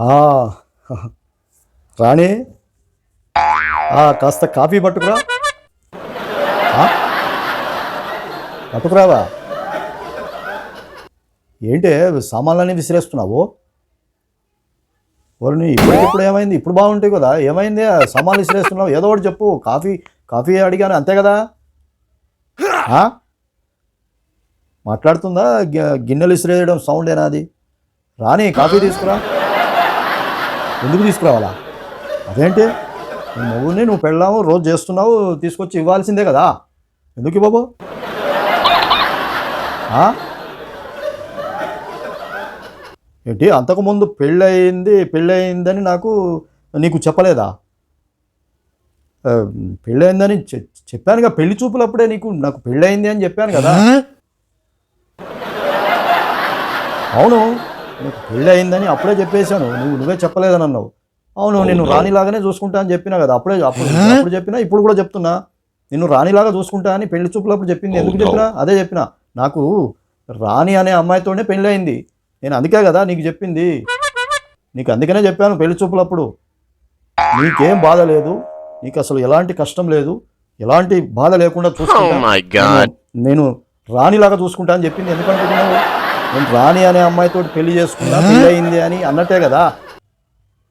హా, రాణి. ఆ, కాస్త కాఫీ పట్టుకురా. పట్టుకురావా? ఏంటే సామాన్లన్నీ విసిరేస్తున్నావు? ఓర్ని ఇప్పటికిప్పుడు ఏమైంది? ఇప్పుడు బాగుంటాయి కదా. ఏమైంది? ఆ సామాన్లు విసిరేస్తున్నావు. ఏదో ఒకటి చెప్పు. కాఫీ కాఫీ అడిగాను. అంతే కదా? ఆ? మాట్లాడుతుందా? గి- గిన్నెలు విసిరేయడం సౌండ్ ఏనా అది? రాని కాఫీ తీసుకురా. ఎందుకు తీసుకురావాలా? అదేంటి? నువ్వు మొగుడిని నువ్వు పెళ్ళాము రోజు చేస్తున్నావు తీసుకొచ్చి ఇవ్వాల్సిందే కదా. ఎందుకు బాబు? ఏంటి అంతకుముందు పెళ్ళయింది పెళ్ళయిందని నాకు నీకు చెప్పలేదా? పెళ్ళయిందని చెప్పానుగా పెళ్ళి చూపులప్పుడే నీకు నాకు పెళ్ళయింది అని చెప్పాను కదా. అవును. నీకు పెళ్ళి అయిందని అప్పుడే చెప్పేశాను. నువ్వు నువ్వే చెప్పలేదని అన్నావు అవును? నేను రాణిలాగానే చూసుకుంటా అని చెప్పినా కదా. అప్పుడే అప్పుడు అప్పుడు చెప్పినా ఇప్పుడు కూడా చెప్తున్నా. నిన్ను రాణిలాగా చూసుకుంటా అని పెళ్ళి చూపులప్పుడు చెప్పింది. ఎందుకు చెప్పినా? అదే చెప్పిన. నాకు రాణి అనే అమ్మాయితోనే పెళ్ళి అయింది. నేను అందుకే కదా నీకు చెప్పింది. నీకు అందుకనే చెప్పాను పెళ్ళి చూపులప్పుడు. నీకేం బాధ లేదు. నీకు అసలు ఎలాంటి కష్టం లేదు. ఎలాంటి బాధ లేకుండా చూసుకుంటా. Oh నేను రాణిలాగా చూసుకుంటా అని చెప్పింది. ఎందుకంటున్నావు నేను రాణి అనే అమ్మాయితో పెళ్ళి చేసుకున్నా పెళ్ళి అయింది అని అన్నట్టే కదా.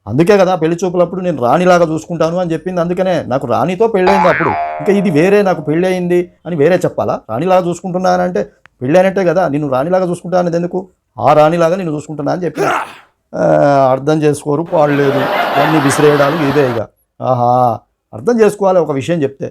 అందుకే కదా పెళ్ళి చూపులప్పుడు నేను రాణిలాగా చూసుకుంటాను అని చెప్పింది. అందుకనే నాకు రాణితో పెళ్ళయింది అప్పుడు. ఇంకా ఇది వేరే నాకు పెళ్ళి అయింది అని వేరే చెప్పాలా? రాణిలాగా చూసుకుంటున్నానంటే పెళ్ళి అయినట్టే కదా. నేను రాణిలాగా చూసుకుంటా అనేది ఎందుకు? ఆ రాణిలాగా నేను చూసుకుంటున్నా అని చెప్పి అర్థం చేసుకోరు పాడలేదు అన్ని విసిరేయడాలు ఇదే ఇక. ఆహా అర్థం చేసుకోవాలి ఒక విషయం చెప్తే.